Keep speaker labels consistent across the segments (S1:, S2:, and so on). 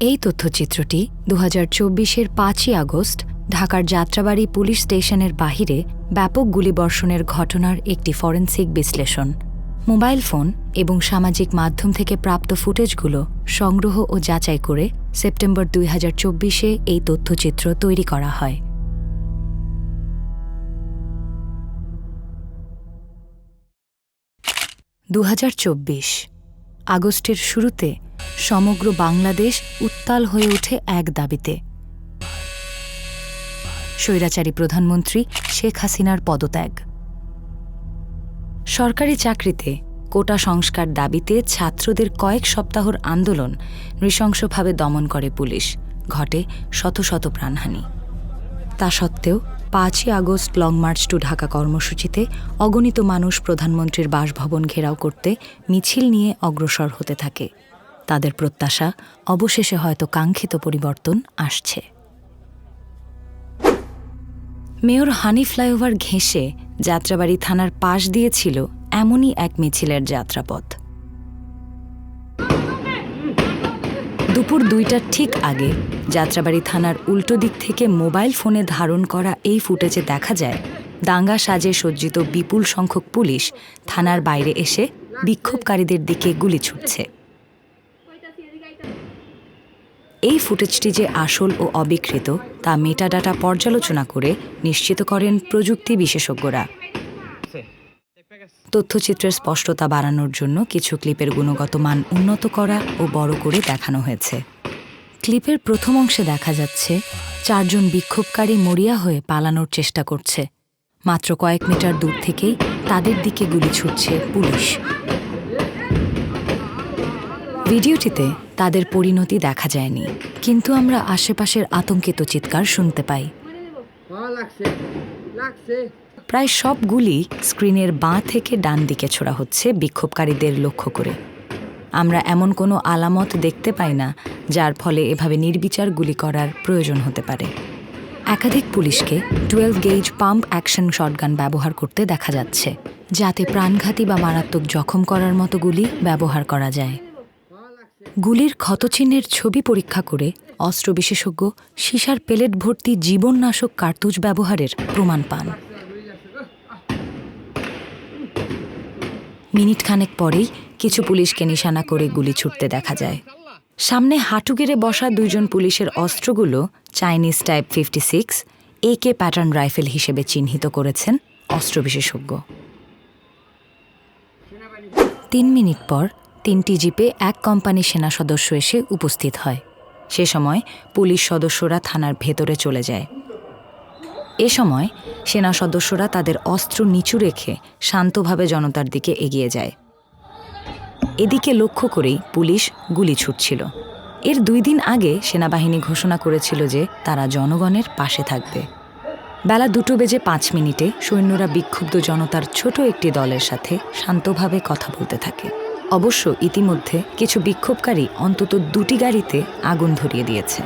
S1: এই তথ্যচিত্রটি দু হাজার চব্বিশের পাঁচই আগস্ট ঢাকার যাত্রাবাড়ি পুলিশ স্টেশনের বাহিরে ব্যাপক গুলিবর্ষণের ঘটনার একটি ফরেন্সিক বিশ্লেষণ। মোবাইল ফোন এবং সামাজিক মাধ্যম থেকে প্রাপ্ত ফুটেজগুলো সংগ্রহ ও যাচাই করে সেপ্টেম্বর দুই হাজার চব্বিশে এই তথ্যচিত্র তৈরি করা হয়। দু হাজার চব্বিশ আগস্টের শুরুতে সমগ্র বাংলাদেশ উত্তাল হয়ে ওঠে এক দাবিতে। স্বৈরাচারী প্রধানমন্ত্রী শেখ হাসিনার পদত্যাগ। সরকারি চাকরিতে কোটা সংস্কার দাবিতে ছাত্রদের কয়েক সপ্তাহর আন্দোলন নৃশংসভাবে দমন করে পুলিশ। ঘটে শত শত প্রাণহানি। তা সত্ত্বেও পাঁচই August long march to Dhaka কর্মসূচিতে অগণিত মানুষ প্রধানমন্ত্রীর বাসভবন ঘেরাও করতে মিছিল নিয়ে অগ্রসর হতে থাকে। তাদের প্রত্যাশা, অবশেষে হয়তো কাঙ্ক্ষিত পরিবর্তন আসছে। মেয়র হানি ফ্লাইওভার ঘেঁষে যাত্রাবাড়ি থানার পাশ দিয়েছিল এমনই এক মিছিলের যাত্রাপথ। দুপুর দুইটার ঠিক আগে যাত্রাবাড়ি থানার উল্টো দিক থেকে মোবাইল ফোনে ধারণ করা এই ফুটেজে দেখা যায়, দাঙ্গা সাজে সজ্জিত বিপুল সংখ্যক পুলিশ থানার বাইরে এসে বিক্ষোভকারীদের দিকে গুলি ছুটছে। এই ফুটেজটি যে আসল ও অবিকৃত তা মেটাডাটা পর্যালোচনা করে নিশ্চিত করেন প্রযুক্তি বিশেষজ্ঞরা। তথ্যচিত্রের স্পষ্টতা বাড়ানোর জন্য কিছু ক্লিপের গুণগত মান উন্নত করা ও বড় করে দেখানো হয়েছে। ক্লিপের প্রথম অংশে দেখা যাচ্ছে, চারজন বিক্ষোভকারী মরিয়া হয়ে পালানোর চেষ্টা করছে। মাত্র কয়েক মিটার দূর থেকেই তাদের দিকে গুলি ছুটছে পুলিশ। ভিডিওটিতে তাদের পরিণতি দেখা যায়নি, কিন্তু আমরা আশেপাশের আতঙ্কিত চিৎকার শুনতে পাই।
S2: হ্যাঁ লাগছে
S1: প্রায় সব গুলি স্ক্রিনের বাঁ থেকে ডান দিকে ছোড়া হচ্ছে বিক্ষোভকারীদের লক্ষ্য করে। আমরা এমন কোনো আলামত দেখতে পাই না, যার ফলে এভাবে নির্বিচার গুলি করার প্রয়োজন হতে পারে। একাধিক পুলিশকে twelve gauge pump action shotgun ব্যবহার করতে দেখা যাচ্ছে, যাতে প্রাণঘাতী বা মারাত্মক জখম করার মতো গুলি ব্যবহার করা যায়। গুলির ক্ষতচিহ্নের ছবি পরীক্ষা করে অস্ত্র বিশেষজ্ঞ সীসার পেলেট ভর্তি জীবননাশক কার্তুজ ব্যবহারের প্রমাণ পান। মিনিট খানেক পরেই কিছু পুলিশকে নিশানা করে গুলি ছুটতে দেখা যায়। সামনে হাঁটু গেড়ে বসা দুইজন পুলিশের অস্ত্রগুলো Chinese type fifty six, A K pattern rifle হিসেবে চিহ্নিত করেছেন অস্ত্র বিশেষজ্ঞ। তিন মিনিট পর তিনটি জিপে এক কোম্পানি সেনা সদস্য এসে উপস্থিত হয়। সে সময় পুলিশ সদস্যরা থানার ভেতরে চলে যায়। এ সময় সেনা সদস্যরা তাদের অস্ত্র নিচু রেখে শান্তভাবে জনতার দিকে এগিয়ে যায়। এদিকে লক্ষ্য করেই পুলিশ গুলি ছুটছিল। এর দুই দিন আগে সেনাবাহিনী ঘোষণা করেছিল যে তারা জনগণের পাশে থাকবে। বেলা দুটো বেজে পাঁচ মিনিটে সৈন্যরা বিক্ষুব্ধ জনতার ছোট একটি দলের সাথে শান্তভাবে কথা বলতে থাকে। অবশ্য ইতিমধ্যে কিছু বিক্ষোভকারী অন্তত দুটি গাড়িতে আগুন ধরিয়ে দিয়েছে।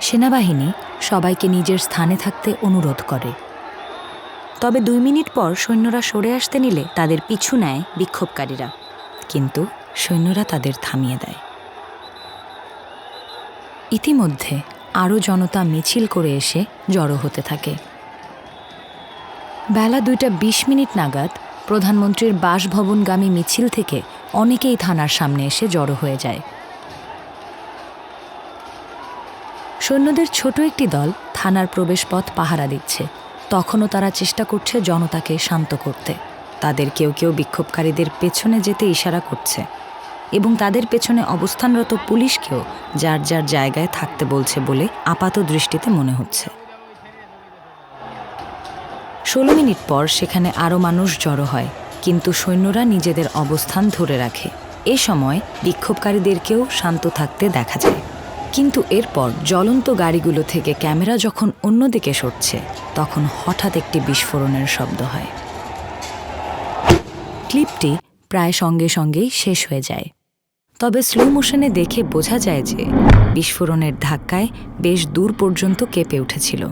S1: সেনাবাহিনী সবাইকে নিজের স্থানে থাকতে অনুরোধ করে। তবে দুই মিনিট পর সৈন্যরা সরে আসতে নিলে তাদের পিছু নেয় বিক্ষোভকারীরা। কিন্তু সৈন্যরা তাদের থামিয়ে দেয়। ইতিমধ্যে আরও জনতা মিছিল করে এসে জড়ো হতে থাকে। বেলা দুইটা বিশ মিনিট নাগাদ প্রধানমন্ত্রীর বাসভবনগামী মিছিল থেকে অনেকেই থানার সামনে এসে জড়ো হয়ে যায়। সৈন্যদের ছোট একটি দল থানার প্রবেশপথ পাহারা দিচ্ছে। তখনও তারা চেষ্টা করছে জনতাকে শান্ত করতে। তাদের কেউ কেউ বিক্ষোভকারীদের পেছনে যেতে ইশারা করছে। এবং তাদের পেছনে অবস্থানরত পুলিশকেও যার যার জায়গায় থাকতে বলছে বলে আপাত দৃষ্টিতে মনে হচ্ছে। ষোলো মিনিট পর সেখানে আরও মানুষ জড়ো হয়, কিন্তু সৈন্যরা নিজেদের অবস্থান ধরে রাখে। এ সময় বিক্ষোভকারীদেরকেও শান্ত থাকতে দেখা যায়। কিন্তু এরপর জ্বলন্ত গাড়িগুলো থেকে ক্যামেরা যখন অন্যদিকে সরছে, তখন হঠাৎ একটি বিস্ফোরণের শব্দ হয়। ক্লিপটি প্রায় সঙ্গে সঙ্গেই শেষ হয়ে যায়। তবে স্লো মোশনে দেখে বোঝা যায় যে বিস্ফোরণের ধাক্কায় বেশ দূর পর্যন্ত কেঁপে উঠেছিল।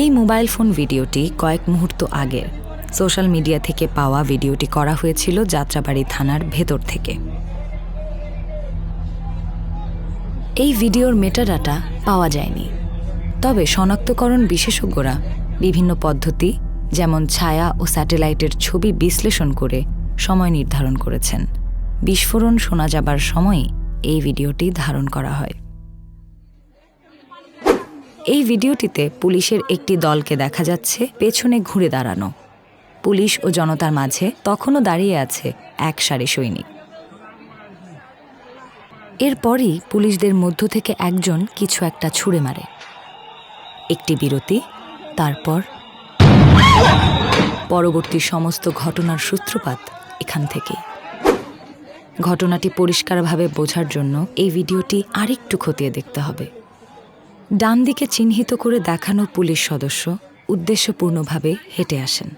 S1: এই মোবাইল ফোন ভিডিওটি কয়েক মুহূর্ত আগের। সোশ্যাল মিডিয়া থেকে পাওয়া ভিডিওটি করা হয়েছিল যাত্রাবাড়ি থানার ভেতর থেকে। এই ভিডিওর মেটাডাটা পাওয়া যায়নি। তবে শনাক্তকরণ বিশেষজ্ঞরা বিভিন্ন পদ্ধতি, যেমন ছায়া ও স্যাটেলাইটের ছবি বিশ্লেষণ করে সময় নির্ধারণ করেছেন। বিস্ফোরণ শোনা যাবার সময়ই এই ভিডিওটি ধারণ করা হয়। এই ভিডিওটিতে পুলিশের একটি দলকে দেখা যাচ্ছে পেছনে ঘুরে দাঁড়ানো। পুলিশ ও জনতার মাঝে তখনও দাঁড়িয়ে আছে এক সারি সৈনিক। এরপরই পুলিশদের মধ্য থেকে একজন কিছু একটা ছুঁড়ে মারে। একটি বিরতি, তারপর পরবর্তী সমস্ত ঘটনার সূত্রপাত এখান থেকে ঘটনাটি পরিষ্কারভাবে বোঝার জন্য এই ভিডিওটি আরেকটু খতিয়ে দেখতে হবে। ডান দিকে চিহ্নিত করে দেখানো পুলিশ সদস্য উদ্দেশ্যপূর্ণভাবে হেঁটে আসেন।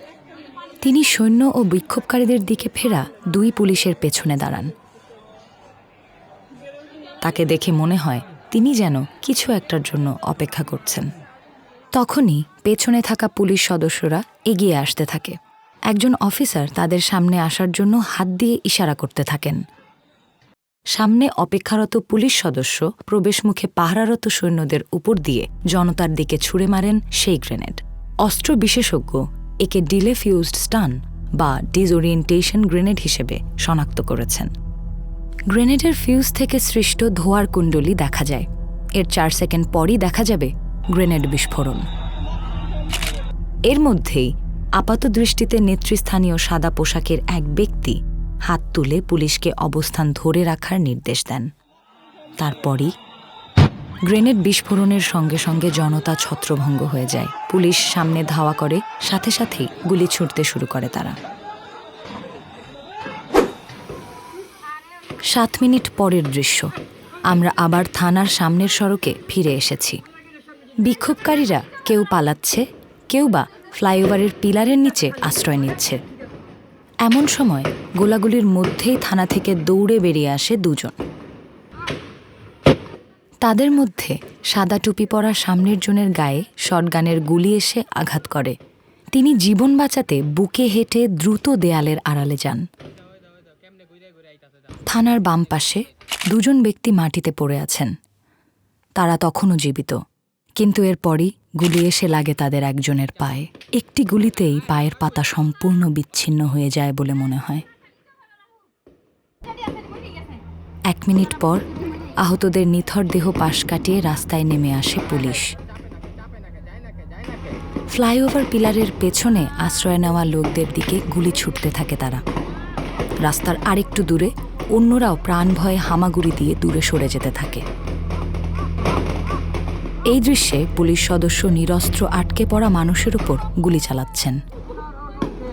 S1: তিনি সৈন্য ও বিক্ষোভকারীদের দিকে ফেরা দুই পুলিশের পেছনে দাঁড়ান। তাকে দেখে মনে হয় তিনি যেন কিছু একটার জন্য অপেক্ষা করছেন। তখনই পেছনে থাকা পুলিশ সদস্যরা এগিয়ে আসতে থাকে। একজন অফিসার তাদের সামনে আসার জন্য হাত দিয়ে ইশারা করতে থাকেন। সামনে অপেক্ষারত পুলিশ সদস্য প্রবেশমুখে পাহারারত সৈন্যদের উপর দিয়ে জনতার দিকে ছুড়ে মারেন সেই গ্রেনেড। অস্ত্র বিশেষজ্ঞ একে ডিলে ফিউজড স্টান বা ডিসওরিয়েন্টেশন গ্রেনেড হিসেবে শনাক্ত করেছেন। গ্রেনেডের ফিউজ থেকে সৃষ্ট ধোয়ার কুণ্ডলি দেখা যায়। এর চার সেকেন্ড পরই দেখা যাবে গ্রেনেড বিস্ফোরণ। এর মধ্যেই আপাত দৃষ্টিতে নেতৃস্থানীয় সাদা পোশাকের এক ব্যক্তি হাত তুলে পুলিশকে অবস্থান ধরে রাখার নির্দেশ দেন। তারপরই গ্রেনেড বিস্ফোরণের সঙ্গে সঙ্গে জনতা ছত্রভঙ্গ হয়ে যায়। পুলিশ সামনে ধাওয়া করে, সাথে সাথেই গুলি ছুটতে শুরু করে তারা। সাত মিনিট পরের দৃশ্য। আমরা আবার থানার সামনের সড়কে ফিরে এসেছি। বিক্ষোভকারীরা কেউ পালাচ্ছে, কেউ বা ফ্লাইওভারের পিলারের নিচে আশ্রয় নিচ্ছে। এমন সময় গোলাগুলির মধ্যেই থানা থেকে দৌড়ে বেরিয়ে আসে দুজন। তাদের মধ্যে সাদা টুপি পরা সামনের জনের গায়ে শটগানের গুলি এসে আঘাত করে। তিনি জীবন বাঁচাতে বুকে হেঁটে দ্রুত দেয়ালের আড়ালে যান। থানার বাম পাশে দুজন ব্যক্তি মাটিতে পড়ে আছেন। তারা তখনও জীবিত, কিন্তু এরপরই গুলি এসে লাগে তাদের একজনের পায়ে। একটি গুলিতেই পায়ের পাতা সম্পূর্ণ বিচ্ছিন্ন হয়ে যায় বলে মনে হয়। এক মিনিট পর আহতদের নিথর দেহ পাশ কাটিয়ে রাস্তায় নেমে আসে পুলিশ। ফ্লাইওভার পিলারের পেছনে আশ্রয় নেওয়া লোকদের দিকে গুলি ছুটতে থাকে তারা। রাস্তার আরেকটু দূরে অন্যরাও প্রাণ ভয়ে হামাগুড়ি দিয়ে দূরে সরে যেতে থাকে। এই দৃশ্যে পুলিশ সদস্য নিরস্ত্র আটকে পড়া মানুষের উপর গুলি চালাচ্ছেন।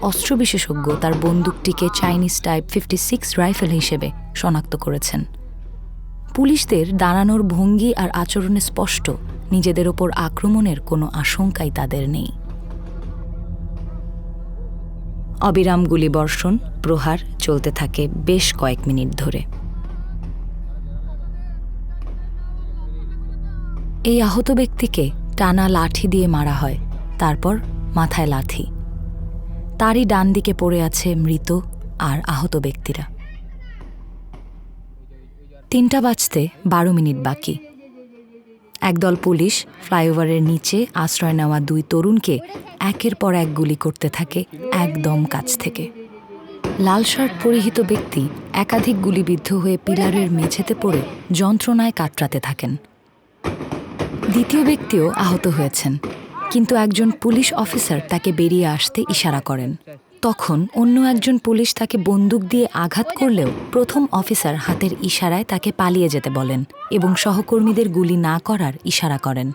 S1: অস্ত্র বিশেষজ্ঞ তার বন্দুকটিকে Chinese type fifty six rifle হিসেবে শনাক্ত করেছেন। পুলিশদের দাঁড়ানোর ভঙ্গি আর আচরণে স্পষ্ট। নিজেদের ওপর আক্রমণের কোনো আশঙ্কাই তাদের নেই। অবিরাম গুলিবর্ষণ, প্রহার চলতে থাকে বেশ কয়েক মিনিট ধরে। এই আহত ব্যক্তিকে টানা লাঠি দিয়ে মারা হয়, তারপর মাথায় লাঠি। তারই ডান দিকে পড়ে আছে মৃত আর আহত ব্যক্তিরা। তিনটা বাজতে বারো মিনিট বাকি। একদল পুলিশ ফ্লাইওভারের নিচে আশ্রয় নেওয়া দুই তরুণকে একের পর এক গুলি করতে থাকে একদম কাছ থেকে। লাল শার্ট পরিহিত ব্যক্তি একাধিক গুলিবিদ্ধ হয়ে পিলারের মেঝেতে পড়ে যন্ত্রণায় কাটরাতে থাকেন। দ্বিতীয় ব্যক্তিও আহত হয়েছেন, কিন্তু একজন পুলিশ অফিসার তাকে বেরিয়ে আসতে ইশারা করেন। তখন অন্য একজন পুলিশ তাকে বন্দুক দিয়ে আঘাত করলেও প্রথম অফিসার হাতের ইশারায় তাকে পালিয়ে যেতে বলেন এবং সহকর্মীদের গুলি না করার ইশারা করেন।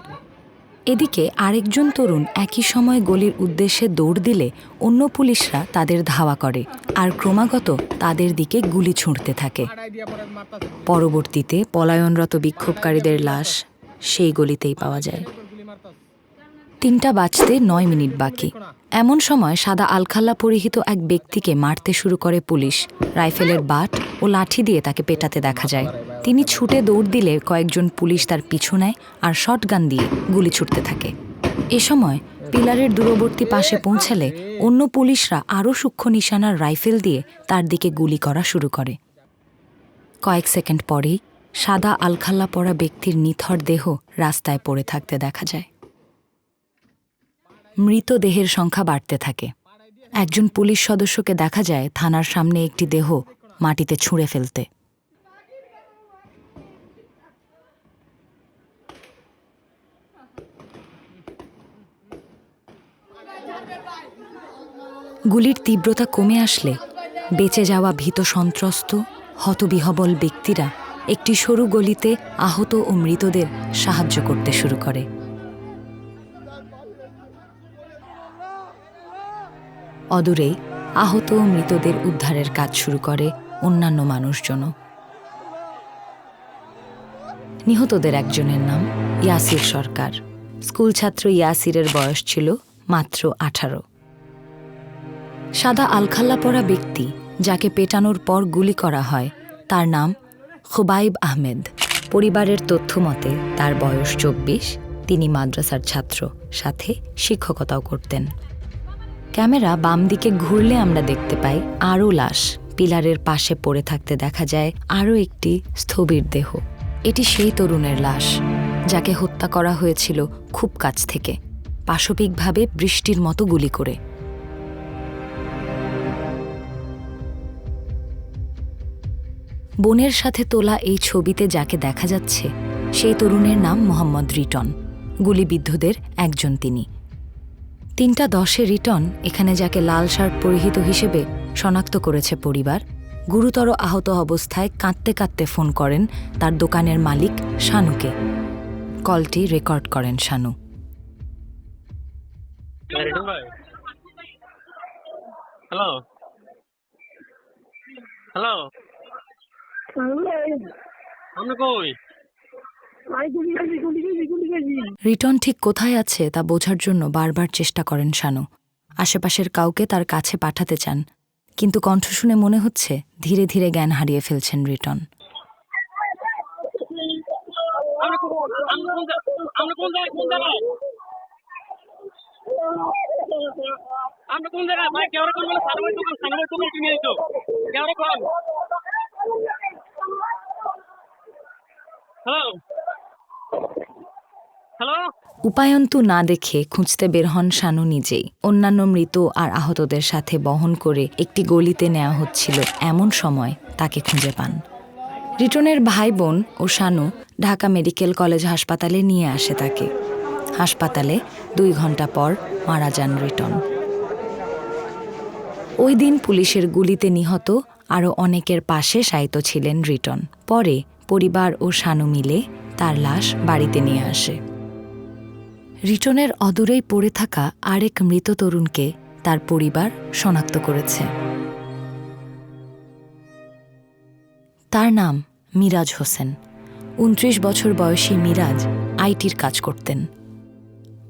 S1: এদিকে আরেকজন তরুণ একই সময় গলির উদ্দেশ্যে দৌড় দিলে অন্য পুলিশরা তাদের ধাওয়া করে আর ক্রমাগত তাদের দিকে গুলি ছুঁড়তে থাকে। পরবর্তীতে পলায়নরত বিক্ষোভকারীদের লাশ সেই গলিতেই পাওয়া যায়। তিনটা বাজতে নয় মিনিট বাকি। এমন সময় সাদা আলখাল্লা পরিহিত এক ব্যক্তিকে মারতে শুরু করে পুলিশ। রাইফেলের বাট ও লাঠি দিয়ে তাকে পেটাতে দেখা যায়। তিনি ছুটে দৌড় দিলে কয়েকজন পুলিশ তার পিছু নেয় আর শটগান দিয়ে গুলি ছুটতে থাকে। এ সময় পিলারের দূরবর্তী পাশে পৌঁছালে অন্য পুলিশরা আরও সূক্ষ্ম নিশানার রাইফেল দিয়ে তার দিকে গুলি করা শুরু করে। কয়েক সেকেন্ড পরেই সাদা আলখাল্লা পরা ব্যক্তির নিথর দেহ রাস্তায় পড়ে থাকতে দেখা যায়। মৃতদেহের সংখ্যা বাড়তে থাকে। একজন পুলিশ সদস্যকে দেখা যায় থানার সামনে একটি দেহ মাটিতে ছুঁড়ে ফেলতে। গুলির তীব্রতা কমে আসলে বেঁচে যাওয়া ভীত সন্ত্রস্ত, হতবিহবল ব্যক্তিরা একটি সরু গলিতে আহত ও মৃতদের সাহায্য করতে শুরু করে। অদূরেই আহত মৃতদের উদ্ধারের কাজ শুরু করে অন্যান্য মানুষজনও। নিহতদের একজনের নাম ইয়াসির সরকার। স্কুল ছাত্র ইয়াসিরের বয়স ছিল মাত্র আঠারো। সাদা আলখাল্লা পরা ব্যক্তি যাকে পেটানোর পর গুলি করা হয়, তার নাম খুবাইব আহমেদ। পরিবারের তথ্য মতে, তার বয়স চব্বিশ, তিনি মাদ্রাসার ছাত্র, সাথে শিক্ষকতাও করতেন। ক্যামেরা বাম দিকে ঘুরলে আমরা দেখতে পাই আরও লাশ। পিলারের পাশে পড়ে থাকতে দেখা যায় আরও একটি স্থবির দেহ। এটি সেই তরুণের লাশ, যাকে হত্যা করা হয়েছিল খুব কাছ থেকে, পাশবিকভাবে বৃষ্টির মতো গুলি করে। বোনের সাথে তোলা এই ছবিতে যাকে দেখা যাচ্ছে, সেই তরুণের নাম মোহাম্মদ রিটন। গুলিবিদ্ধদের একজন তিনি। তিনটা দশে রিটন এখানে যাকে লাল শার্ট পরিহিত হিসেবে শনাক্ত করেছে পরিবার গুরুতর আহত অবস্থায় কাঁদতে কাঁদতে ফোন করেন তার দোকানের মালিক শানুকে। কলটি রেকর্ড করেন শানু।
S3: হ্যালো। হ্যালো। কই?
S1: রিটন ঠিক কোথায় আছে তা বোঝার জন্য বারবার চেষ্টা করেন শানু। আশেপাশের কাউকে তার কাছে পাঠাতে চান, কিন্তু কণ্ঠ শুনে মনে হচ্ছে ধীরে ধীরে জ্ঞান হারিয়ে ফেলছেন রিটন।
S3: হ্যালো
S1: উপায়ন্তু না দেখে খুঁজতে বের হন শানু নিজেই। অন্যান্য মৃত আর আহতদের সাথে বহন করে একটি গলিতে নেওয়া হচ্ছিল এমন সময় তাকে খুঁজে পান। রিটনের ভাই বোন ও শানু ঢাকা মেডিকেল কলেজ হাসপাতালে নিয়ে আসে তাকে। হাসপাতালে দুই ঘণ্টা পর মারা যান রিটন। ওই দিন পুলিশের গুলিতে নিহত আরও অনেকের পাশে শায়িত ছিলেন রিটন। পরে পরিবার ও শানু মিলে তার লাশ বাড়িতে নিয়ে আসে। রিটনের অদূরেই পড়ে থাকা আরেক মৃত তরুণকে তার পরিবার শনাক্ত করেছে। তার নাম মিরাজ হোসেন। উনত্রিশ বছর বয়সী মিরাজ আইটির কাজ করতেন।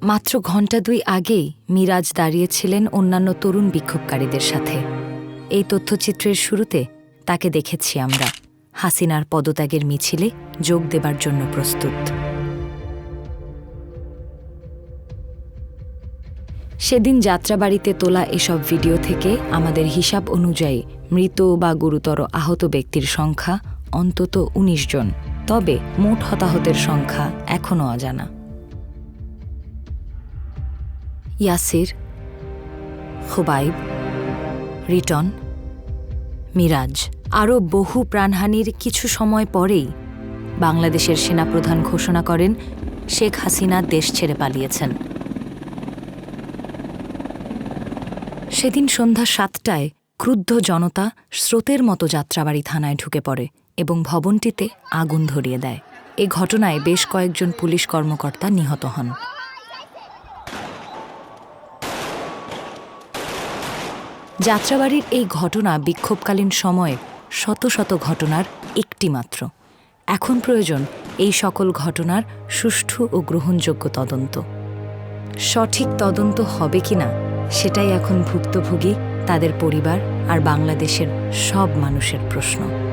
S1: মাত্র ঘণ্টা দুই আগেই মিরাজ দাঁড়িয়েছিলেন অন্যান্য তরুণ বিক্ষোভকারীদের সাথে। এই তথ্যচিত্রের শুরুতে তাকে দেখেছি আমরা। হাসিনার পদত্যাগের মিছিলে যোগ দেবার জন্য প্রস্তুত। সেদিন যাত্রাবাড়িতে তোলা এসব ভিডিও থেকে আমাদের হিসাব অনুযায়ী মৃত বা গুরুতর আহত ব্যক্তির সংখ্যা অন্তত ১৯ জন। তবে মোট হতাহতের সংখ্যা এখনও অজানা। ইয়াসির, খুবাইব, রিটন, মিরাজ আরও বহু প্রাণহানির কিছু সময় পরেই বাংলাদেশের সেনাপ্রধান ঘোষণা করেন, শেখ হাসিনা দেশ ছেড়ে পালিয়েছেন। সেদিন সন্ধ্যা সাতটায় ক্রুদ্ধ জনতা স্রোতের মতো যাত্রাবাড়ি থানায় ঢুকে পড়ে এবং ভবনটিতে আগুন ধরিয়ে দেয়। এ ঘটনায় বেশ কয়েকজন পুলিশ কর্মকর্তা নিহত হন। যাত্রাবাড়ির এই ঘটনা বিক্ষোভকালীন সময়ে শত শত ঘটনার একটি মাত্র এখন প্রয়োজন এই সকল ঘটনার সুষ্ঠু ও গ্রহণযোগ্য তদন্ত। সঠিক তদন্ত হবে কিনা সেটাই এখন ভুক্তভোগী তাদের পরিবার আর বাংলাদেশের সব মানুষের প্রশ্ন।